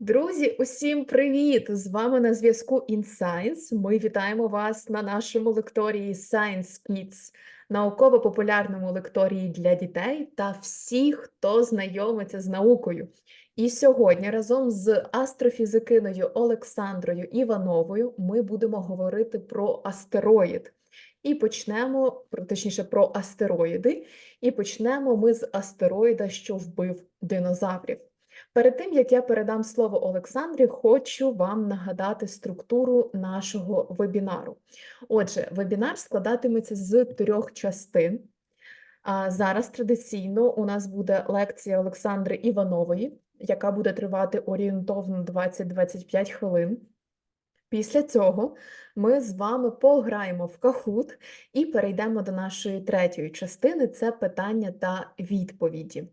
Друзі, усім привіт! З вами на зв'язку InScience. Ми вітаємо вас на нашому лекторії Science Kids, науково-популярному лекторії для дітей та всіх, хто знайомиться з наукою. І сьогодні разом з астрофізикиною Олександрою Івановою ми будемо говорити про астероїд. І почнемо, точніше, про астероїди. І почнемо ми з астероїда, що вбив динозаврів. Перед тим, як я передам слово Олександрі, хочу вам нагадати структуру нашого вебінару. Отже, вебінар складатиметься з трьох частин. А зараз традиційно у нас буде лекція Олександри Іванової, яка буде тривати орієнтовно 20-25 хвилин. Після цього ми з вами пограємо в Кахут і перейдемо до нашої третьої частини це питання та відповіді.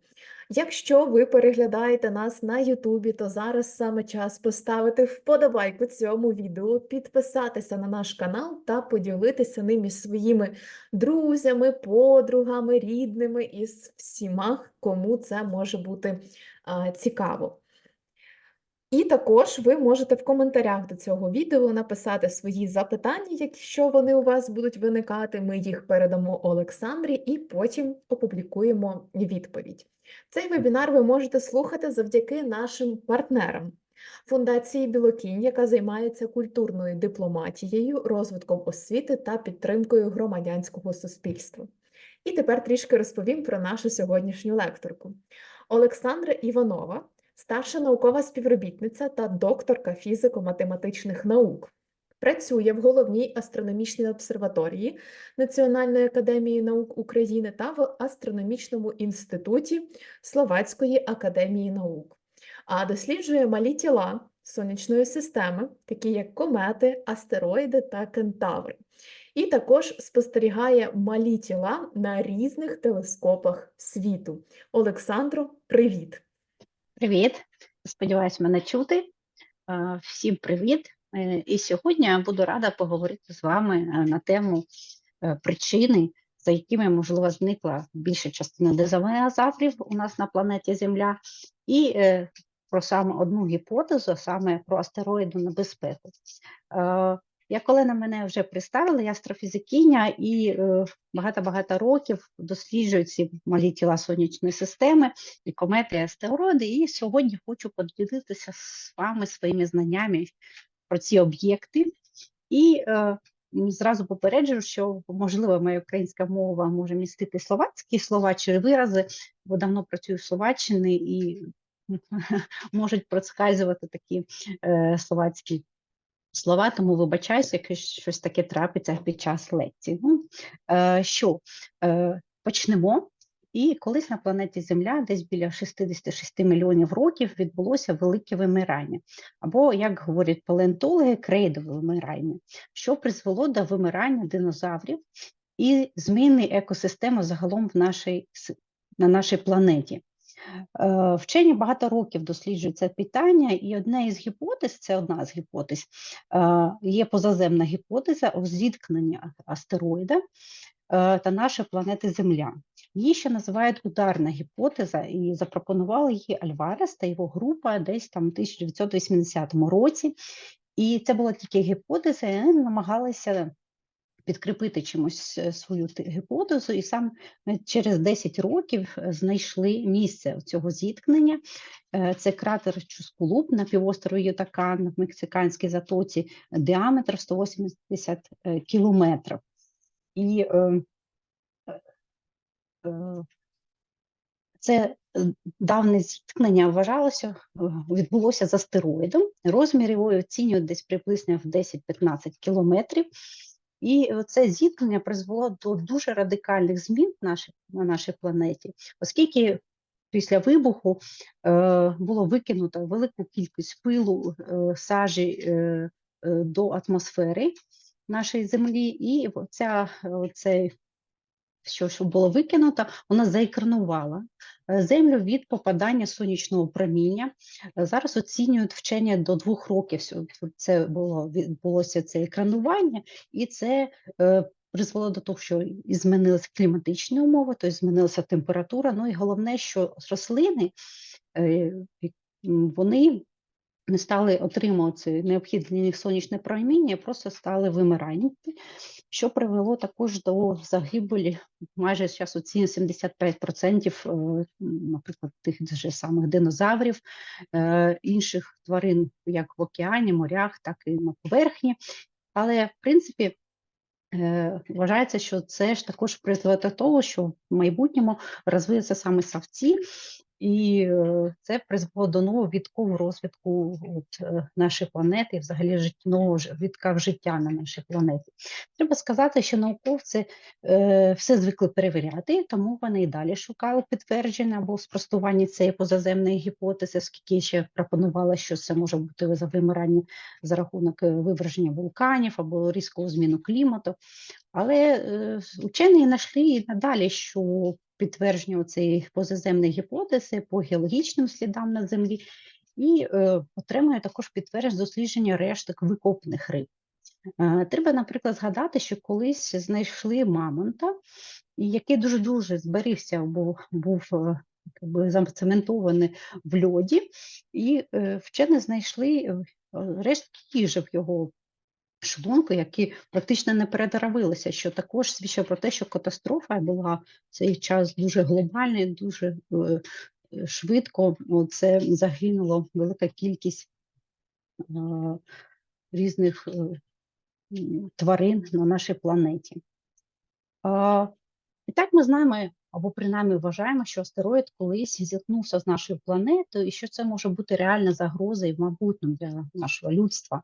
Якщо ви переглядаєте нас на Ютубі, то зараз саме час поставити вподобайку цьому відео, підписатися на наш канал та поділитися ним із своїми друзями, подругами, рідними і з всіма, кому це може бути цікаво. І також ви можете в коментарях до цього відео написати свої запитання, якщо вони у вас будуть виникати. Ми їх передамо Олександрі і потім опублікуємо відповідь. Цей вебінар ви можете слухати завдяки нашим партнерам. Фундації Білокінь, яка займається культурною дипломатією, розвитком освіти та підтримкою громадянського суспільства. І тепер трішки розповім про нашу сьогоднішню лекторку. Олександра Іванова старша наукова співробітниця та докторка фізико-математичних наук. Працює в головній астрономічній обсерваторії Національної академії наук України та в астрономічному інституті Словацької академії наук, а досліджує малі тіла сонячної системи, такі як комети, астероїди та кентаври. І також спостерігає малі тіла на різних телескопах світу. Олександро, привіт! Привіт, сподіваюсь, мене чути. Е, Всім привіт. Е, І сьогодні я буду рада поговорити з вами е, на тему причини, за якими, можливо, зникла більша частина динозаврів у нас на планеті Земля, і про саме одну гіпотезу, саме про астероїдну небезпеку. Я коли на мене вже представили, я астрофізикиня і е, багато-багато років досліджую ці малі тіла сонячної системи і комети, і астероїди. І сьогодні хочу поділитися з вами своїми знаннями про ці об'єкти. І е, зразу попереджую, що можливо моя українська мова може містити словацькі слова чи вирази, бо давно працюю в Словаччині і можуть проскальзувати такі е, словацькі слова, тому вибачаюся, якщо щось таке трапиться під час лекції. Ну, е, що е, почнемо. І колись на планеті Земля, десь біля 66 мільйонів років, відбулося велике вимирання, або, як говорять палеонтологи, крейдове вимирання, що призвело до вимирання динозаврів і зміни екосистеми загалом в нашій, на нашій планеті. Е, Вчені багато років досліджують це питання, і одна із гіпотез, це одна з гіпотез, е, є позаземна гіпотеза у зіткненні астероїда е, та нашої планети Земля. Її ще називають ударна гіпотеза, і запропонували її Альварес та його група десь там у 1980 році. І це була тільки гіпотеза, і вони намагалися підкріпити чимось е, свою гіпотезу, і сам е, через 10 років е, знайшли місце цього зіткнення. Це кратер Чускулуп на півострові Ютакан в Мексиканській затоці, діаметр 180 е, кілометрів. І е, е, це давне зіткнення вважалося, відбулося з астероїдом. Розмір його оцінюють десь приблизно в 10-15 кілометрів. І це зіткнення призвело до дуже радикальних змін на нашій планеті, оскільки після вибуху е, було викинуто велику кількість пилу, е, сажі е, до атмосфери нашої землі, і ця, цей що, що було викинуто, вона заекранувала е, землю від попадання сонячного проміння. Е, Зараз оцінюють вчення до двох років. Це було відбулося це екранування, і це е, призвело до того, що змінилися кліматичні умови, тобто змінилася температура. Ну і головне, що рослини е, вони не стали отримувати необхідне для сонячне проміння, просто стали вимирати, що привело також до загибелі майже зараз оцінює 75%, е, наприклад, тих же самих динозаврів, е, інших тварин, як в океані, морях, так і на поверхні. Але в принципі Е, Вважається, що це ж також призведе до того, що в майбутньому розвиються саме савці, і е, це призвело до нового віткового розвитку от, е, нашої планети, взагалі життєвого вітка в життя на нашій планеті. Треба сказати, що науковці е, все звикли перевіряти, тому вони і далі шукали підтвердження або спростування цієї позаземної гіпотези, оскільки ще пропонували, що це може бути за вимирання за рахунок е, виверження вулканів або різкого зміну клімату. Але е, учені знайшли і надалі, що підтвердження цієї позаземної гіпотези по геологічним слідам на землі, і е, отримує також підтвердження дослідження решток викопних риб. Е, треба, наприклад, згадати, що колись знайшли мамонта, який дуже дуже зберігся, бо був е, якби зацементований в льоді, і вчені знайшли рештки їжі в його шлунку, які практично не перетравилися, що також свідчить про те, що катастрофа була в цей час дуже глобальна, і дуже е, е, швидко. Це загинуло велика кількість е, різних тварин на нашій планеті. І так ми знаємо, або принаймні вважаємо, що астероїд колись зіткнувся з нашою планетою, і що це може бути реальна загроза і в майбутньому для нашого людства.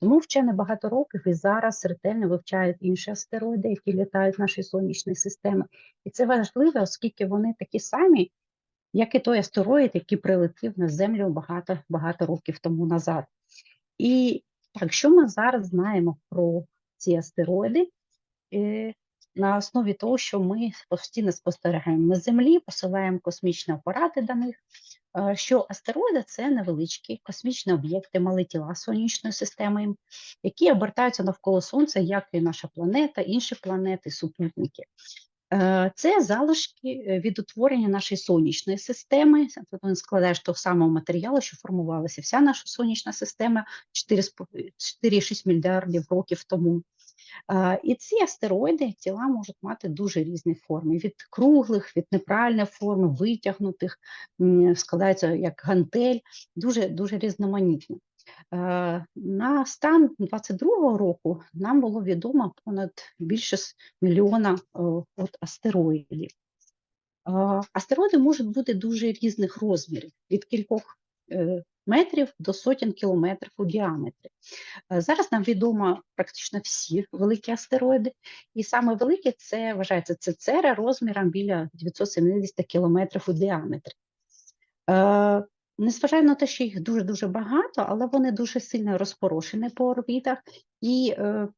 Тому вчені багато років і зараз ретельно вивчають інші астероїди, які літають в нашій сонячній системі. І це важливо, оскільки вони такі самі, як і той астероїд, який прилетів на Землю багато багато років тому назад. І так, що ми зараз знаємо про ці астероїди? На основі того, що ми постійно спостерігаємо на Землі, посилаємо космічні апарати до них, е, що астероїди це невеличкі космічні об'єкти, мали тіла сонячної системи, які обертаються навколо Сонця, як і наша планета, інші планети, супутники. Е, Це залишки е, від утворення нашої сонячної системи. Тобто Він складає того самого матеріалу, що формувалася вся наша сонячна система 4,6 мільярдів років тому. І ці астероїди тіла можуть мати дуже різні форми: від круглих, від неправильної форми, витягнутих, складаються як гантель, дуже дуже різноманітно. Е, На стан 22-го року нам було відомо понад більше мільйона е, от астероїдів. Астероїди можуть бути дуже різних розмірів, від кількох метрів до сотень кілометрів у діаметрі. Е, Зараз нам відомо практично всі великі астероїди, і саме великі це вважається Цецера розміром біля 970 кілометрів у діаметрі. Е, Незважаючи на те, що їх дуже-дуже багато, але вони дуже сильно розпорошені по орбітах. І е,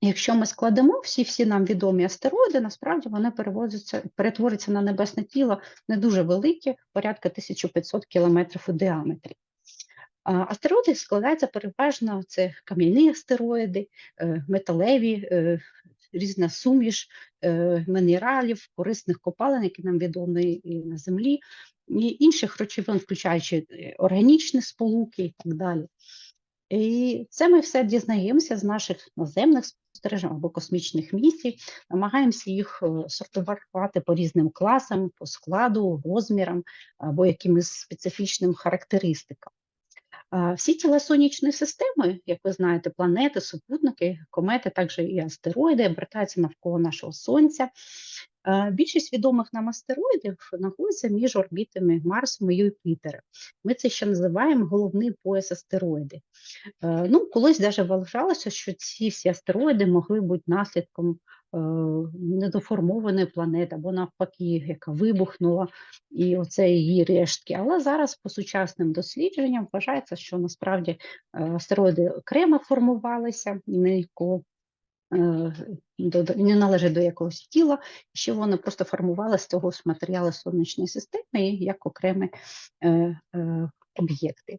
якщо ми складемо всі-всі нам відомі астероїди, насправді вони переводяться, перетворюються на небесне тіло не дуже велике, порядка 1500 кілометрів у діаметрі. Астероїди складаються переважно це кам'яні астероїди, е, металеві, е, різна суміш е, мінералів, корисних копалин, які нам відомі і на Землі, і інших речовин, включаючи органічні сполуки і так далі. І це ми все дізнаємося з наших наземних спостережень або космічних місій, намагаємося їх сортувати по різним класам, по складу, розмірам або якимось специфічним характеристикам. Всі тіла сонячної системи, як ви знаєте, планети, супутники, комети, також і астероїди обертаються навколо нашого Сонця. А, Більшість відомих нам астероїдів знаходиться між орбітами Марсом і Юпітера. Ми це ще називаємо головний пояс астероїди. Е, Ну, колись навіть вважалося, що ці всі астероїди могли бути наслідком е, недоформованої планети або навпаки, яка вибухнула, і оце її рештки. Але зараз по сучасним дослідженням вважається, що насправді е, астероїди окремо формувалися, е, до- не належать до якогось тіла, що вони просто формувалися з ж матеріалу сонячної системи як окремі е, е, об'єкти.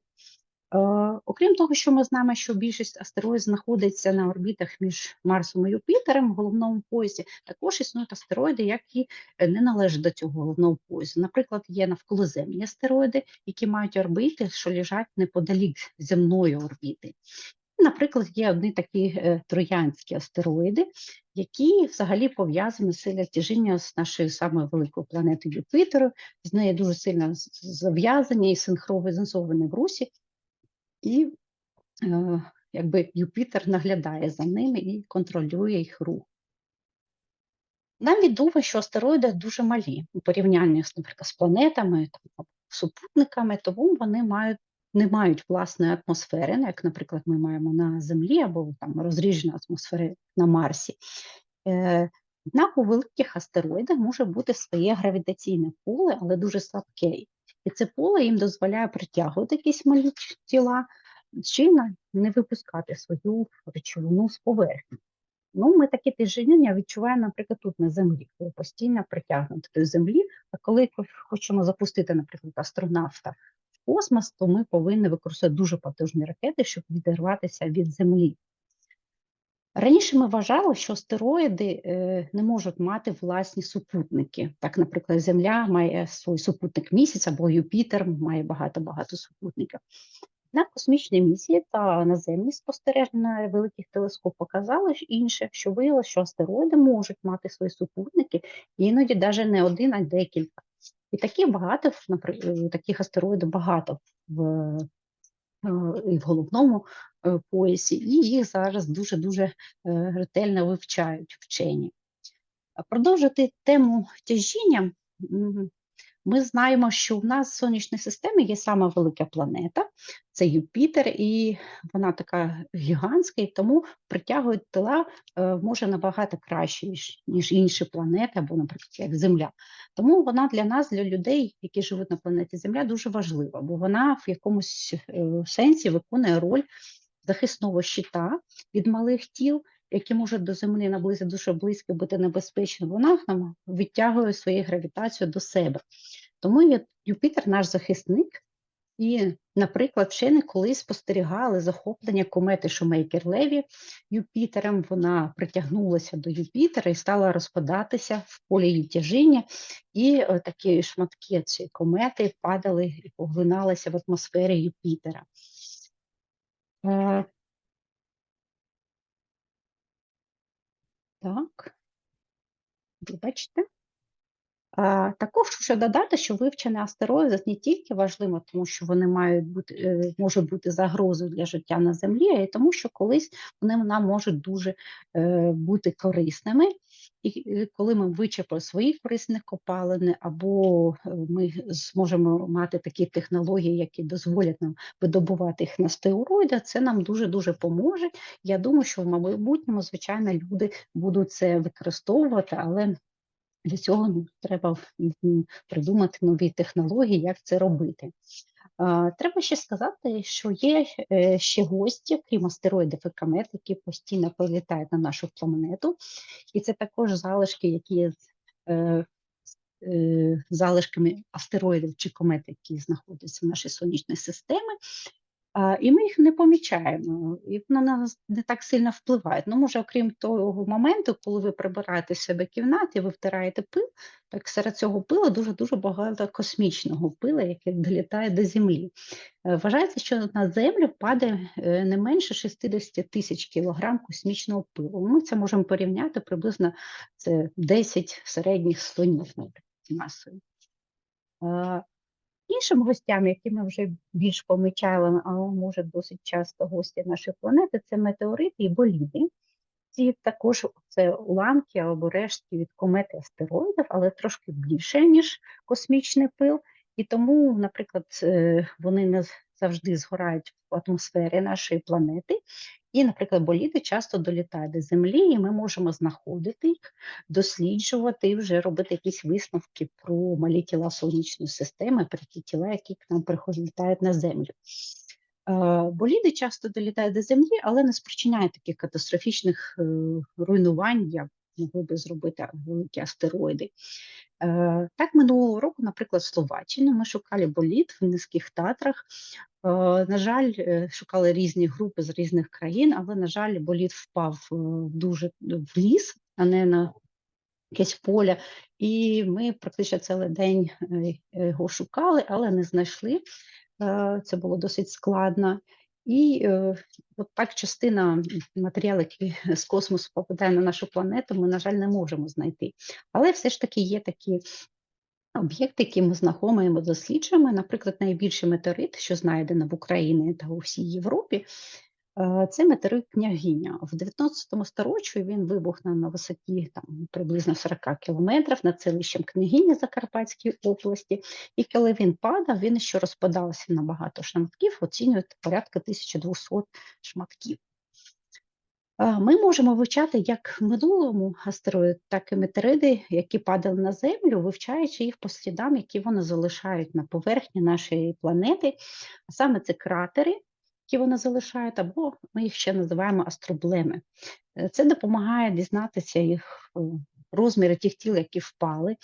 Окрім того, що ми знаємо, що більшість астероїдів знаходиться на орбітах між Марсом і Юпітером в головному поясі, також існують астероїди, які е, не належать до цього головного поясу. Наприклад, є навколоземні астероїди, які мають орбіти, що лежать неподалік земної орбіти. Наприклад, є одні такі е, троянські астероїди, які взагалі пов'язані з тяжіння з нашою самою великою планетою Юпітеру, з нею дуже сильно зав'язані і синхронізовані в русі, і е, якби Юпітер наглядає за ними і контролює їх рух. Нам відомо, що астероїди дуже малі у порівнянні наприклад, з планетами, там, супутниками, тому вони мають не мають власної атмосфери, ну, як, наприклад, ми маємо на Землі або там розріжена атмосфери на Марсі. Е, Однак у великих астероїдах може бути своє гравітаційне поле, але дуже слабке. І це поле їм дозволяє притягувати якісь малі тіла, чи не випускати свою речовину з поверхні. Ну, Ми таке тяжіння відчуваємо, наприклад, тут на землі, коли постійно притягнути до землі, а коли хочемо запустити, наприклад, астронавта космос, то ми повинні використовувати дуже потужні ракети, щоб відірватися від Землі. Раніше ми вважали, що астероїди е, не можуть мати власні супутники. Так, наприклад, Земля має свій супутник місяць або Юпітер має багато-багато супутників. На космічній місії та наземні спостереження великих телескоп показали інше, що виявилося, що астероїди можуть мати свої супутники, іноді навіть не один, а декілька. І такі багато, наприклад, таких астероїдів багато в е, в головному е, поясі, і їх зараз дуже-дуже е, ретельно вивчають вчені. Продовжити тему тяжіння ми знаємо, що в нас в сонячній системі є сама велика планета, це Юпітер, і вона така гігантська, і тому притягують тела е, може набагато краще, ніж, інші планети, або, наприклад, як Земля. Тому вона для нас, для людей, які живуть на планеті Земля, дуже важлива, бо вона в якомусь е, сенсі виконує роль захисного щита від малих тіл які можуть до землі наблизити дуже близько бути небезпечно, вона відтягує свою гравітацію до себе. Тому Юпітер наш захисник. І, наприклад, вчені колись спостерігали захоплення комети Шумейкер Леві Юпітером. Вона притягнулася до Юпітера і стала розпадатися в полі її тяжіння, і е, такі шматки цієї комети падали і поглиналися в атмосфері Юпітера. Так, вибачте. Також ще додати, що вивчення астероїдів не тільки важливо, тому що вони мають бути, е, можуть бути загрозою для життя на Землі, а й тому, що колись вони нам можуть дуже е, бути корисними. І коли ми вичерпаємо свої корисні копалини, або е, ми зможемо мати такі технології, які дозволять нам видобувати їх на астероїди, це нам дуже дуже поможе. Я думаю, що в майбутньому, звичайно, люди будуть це використовувати, але для цього ну, треба придумати нові технології, як це робити. Треба ще сказати, що є е, ще гості, крім астероїдів і комет, які постійно прилітають на нашу планету, і це також залишки, які є е, е, залишками астероїдів чи комет, які знаходяться в нашій сонячній системі. І ми їх не помічаємо, і на нас не так сильно впливають. Ну, може, окрім того моменту, коли ви прибираєте себе кімнати, ви втираєте пил, так серед цього пила дуже-дуже багато космічного пила, яке долітає до землі. Е, вважається, що на землю падає е, не менше 60 тисяч кілограм космічного пилу. Ми це можемо порівняти приблизно це 10 середніх слонів масою. Іншим гостям, які ми вже більш помічали, а може досить часто гості нашої планети, це метеорити і боліди. Ці також це уламки або рештки від комети астероїдів, але трошки більше, ніж космічний пил. І тому, наприклад, е, вони не завжди згорають в атмосфері нашої планети, і, наприклад, боліди часто долітають до землі, і ми можемо знаходити їх, досліджувати вже робити якісь висновки про малі тіла сонячної системи, про ті тіла, які к нам прилітають на землю. Боліди часто долітають до землі, але не спричиняють таких катастрофічних е, руйнувань, як могли би зробити великі астероїди. Е, Так, минулого року, наприклад, в Словаччині ми шукали боліт в низьких татрах. Е, На жаль, е, шукали різні групи з різних країн, але, на жаль, боліт впав е, дуже в ліс, а не на якесь поле. І ми практично цілий день е, його шукали, але не знайшли. Е, Це було досить складно. І е, от так частина матеріалу, який з космосу попадає на нашу планету, ми, на жаль, не можемо знайти. Але все ж таки є такі об'єкти, які ми знайомимо, досліджуємо. Наприклад, найбільший метеорит, що знайдено в Україні та у всій Європі, це метеорит княгиня. В 19 сторіччі він вибухнув на висоті там, приблизно 40 кілометрів над селищем Княгині Закарпатської області. І коли він падав, він ще розпадався на багато шматків, оцінюють порядка 1200 шматків. Е, Ми можемо вивчати як минулому астероїд, так і метеориди, які падали на Землю, вивчаючи їх по слідам, які вони залишають на поверхні нашої планети. А саме це кратери, які вони залишають, або ми їх ще називаємо астроблеми. Е, Це допомагає дізнатися їх е, розміри тих тіл, які впали,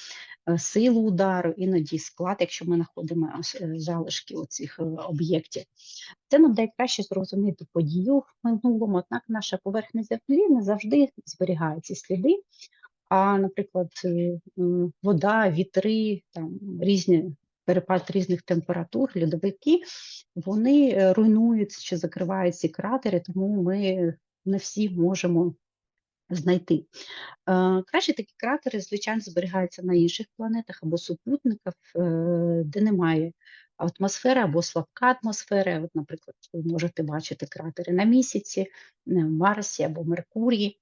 е, силу удару, іноді склад, якщо ми знаходимо залишки оцих е, об'єктів. Це нам дає краще зрозуміти подію в минулому, однак наша поверхня землі не завжди зберігає ці сліди. А, наприклад, вода, вітри, там різні перепад різних температур, льодовики, вони е, руйнують чи закривають ці кратери, тому ми не всі можемо знайти. Е, Краще такі кратери, звичайно, зберігаються на інших планетах або супутниках, е, де немає атмосфери або слабка атмосфера. От, наприклад, ви можете бачити кратери на місяці, е, Марсі або Меркурії.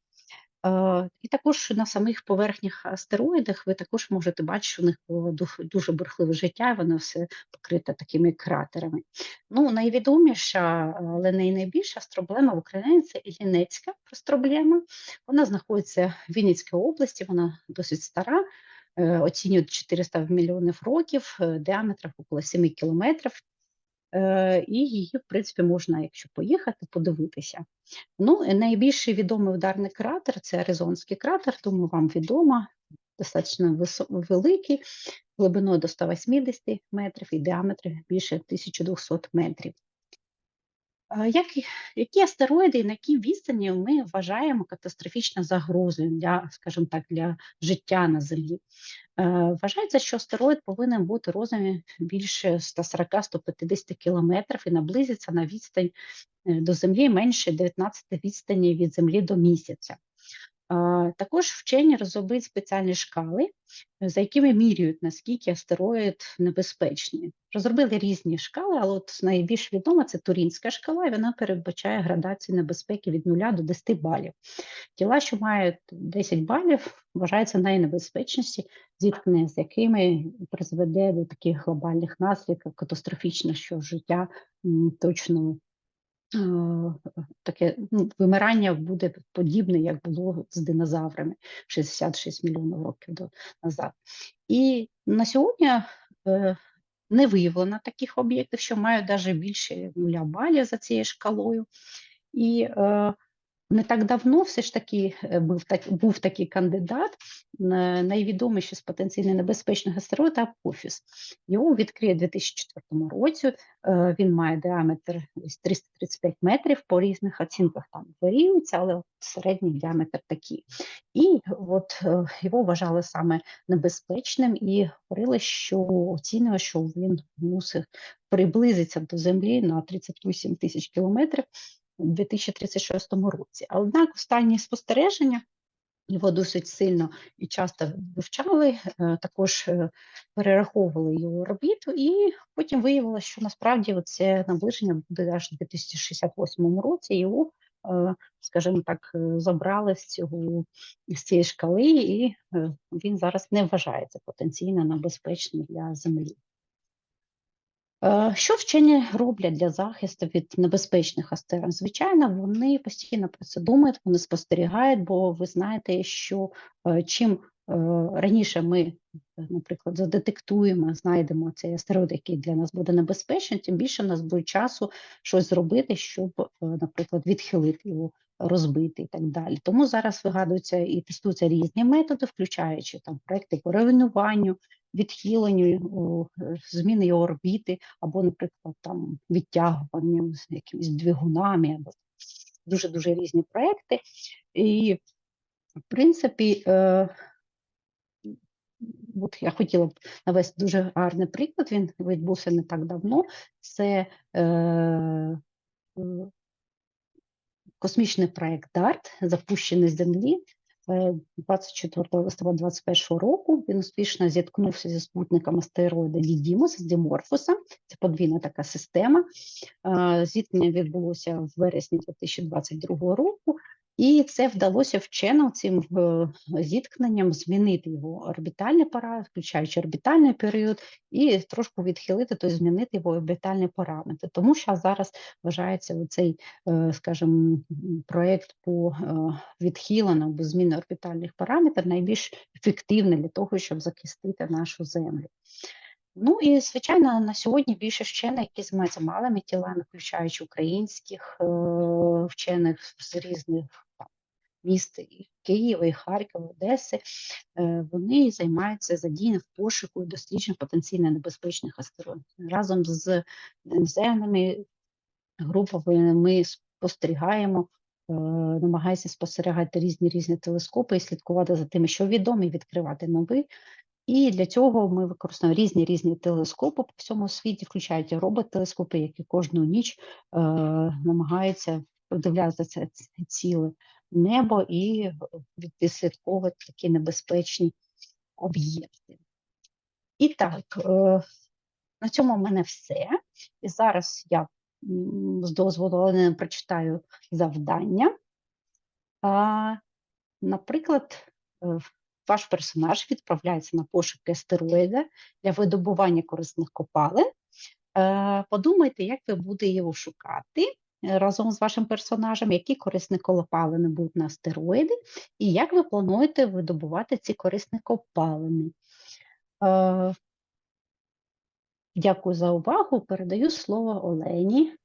Е, І також на самих поверхнях астероїдах ви також можете бачити, що у них було дуже бурхливе життя, і воно все покрите такими кратерами. Ну, найвідоміша, але не найбільша астроблема в Україні це Іллінецька астроблема. Вона знаходиться в Вінницькій області, вона досить стара, е, оцінюють 400 мільйонів років, е, діаметром около 7 кілометрів. Е, І її, в принципі, можна, якщо поїхати, подивитися. Ну, найбільший відомий ударний кратер це Аризонський кратер, тому вам відомо, достатньо великий, глибиною до 180 метрів і діаметром більше 1200 метрів. Е, Як, які астероїди і на якій відстані ми вважаємо катастрофічно загрозою для, скажімо так, для життя на Землі? Е, Вважається, що астероїд повинен бути розміром більше 140-150 кілометрів і наблизиться на відстань е, до Землі менше 19 відстані від Землі до місяця. Також вчені розробили спеціальні шкали, е, за якими міряють, наскільки астероїд небезпечний. Розробили різні шкали, але от найбільш відома це Турінська шкала, і вона передбачає градацію небезпеки від 0 до 10 балів. Тіла, що мають 10 балів, вважаються найнебезпечніші, зіткнення з якими призведе до таких глобальних наслідків, катастрофічно, що життя точно таке ну, вимирання буде подібне, як було з динозаврами 66 мільйонів років до, назад. І на сьогодні е, не виявлено таких об'єктів, що мають навіть більше нуля балів за цією шкалою. І е, не так давно все ж таки е, був, так, був такий кандидат, найвідоміший з потенційно небезпечних астероїд Апофіс. Його відкриє у 2004 році. Е, Він має діаметр десь 335 метрів, по різних оцінках там варіюється, але середній діаметр такий. І от е, його вважали саме небезпечним і говорили, що оцінює, що він мусить приблизитися до Землі на 38 тисяч кілометрів 2036 році. Однак останні спостереження його досить сильно і часто вивчали, е, також е, перераховували його орбіту, і потім виявилося, що насправді це наближення буде аж у 2068 році. Його, е, скажімо так, забрали з цього з цієї шкали, і він зараз не вважається потенційно небезпечним для Землі. Е, Що вчені роблять для захисту від небезпечних астероїдів? Звичайно, вони постійно про це думають, вони спостерігають, бо ви знаєте, що е, чим е, раніше ми, наприклад, задетектуємо, знайдемо цей астероїд, який для нас буде небезпечним, тим більше в нас буде часу щось зробити, щоб, наприклад, відхилити його розбити і так далі. Тому зараз вигадуються і тестуються різні методи, включаючи там проекти по районуванню, відхиленню, е, зміни його орбіти, або, наприклад, там відтягуванням з якимись двигунами, або дуже дуже різні проекти. І в принципі, е, от я хотіла б навести дуже гарний приклад. Він відбувся не так давно. Це е, е, космічний проект DART, запущений з Землі. Е, 24 листопада 2021 року він успішно зіткнувся зі спутником астероїда Дідімос з Діморфоса. Це подвійна така система. Е, Зіткнення відбулося в вересні 2022 року, і це вдалося вченим цим е, зіткненням змінити його орбітальний параметр, включаючи орбітальний період, і трошки відхилити, тобто змінити його орбітальні параметри. Тому що зараз вважається цей, скажімо, проєкт по е, відхиленню без зміни орбітальних параметрів найбільш ефективний для того, щоб захистити нашу землю. Ну і звичайно, на сьогодні більше вчених, які займаються малими тілами, включаючи українських е, вчених з різних там, міст і Києва, і Харкова, Одеси, е, вони займаються задіянням в пошуку і потенційно небезпечних астероїдів. Разом з іноземними групами ми спостерігаємо. е, Намагається спостерігати різні різні телескопи і слідкувати за тим, що відомо, і відкривати нові. І для цього ми використовуємо різні різні телескопи по всьому світі, включаючи робот-телескопи, які кожну ніч е, намагаються продивлятися це ціле небо і відслідковувати такі небезпечні об'єкти. І так, е, на цьому в мене все. І зараз я з дозволу прочитаю завдання. А, наприклад, ваш персонаж відправляється на пошуки астероїда для видобування корисних копалин. Е, Подумайте, як ви будете його шукати е, разом з вашим персонажем, які корисні копалини будуть на астероїди, і як ви плануєте видобувати ці корисні копалини. Е, Дякую за увагу. Передаю слово Олені.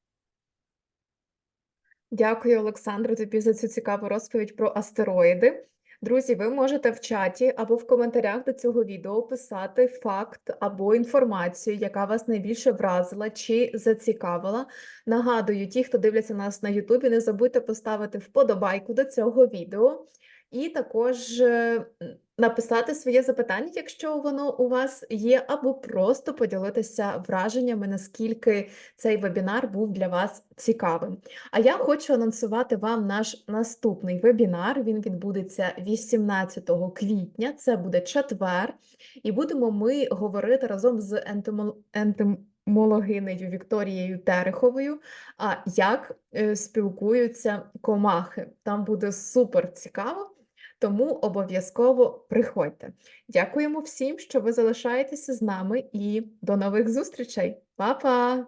Дякую, Олександро, тобі за цю цікаву розповідь про астероїди. Друзі, ви можете в чаті або в коментарях до цього відео писати факт або інформацію, яка вас найбільше вразила чи зацікавила. Нагадую, ті, хто дивляться нас на Ютубі, не забудьте поставити вподобайку до цього відео. І також е, написати своє запитання, якщо воно у вас є, або просто поділитися враженнями, наскільки цей вебінар був для вас цікавим. А я хочу анонсувати вам наш наступний вебінар. Він відбудеться 18 квітня, це буде четвер, і будемо ми говорити разом з ентомо- ентомологинею Вікторією Тереховою, а як е, спілкуються комахи. Там буде супер цікаво. Тому обов'язково приходьте. Дякуємо всім, що ви залишаєтеся з нами, і до нових зустрічей. Па-па!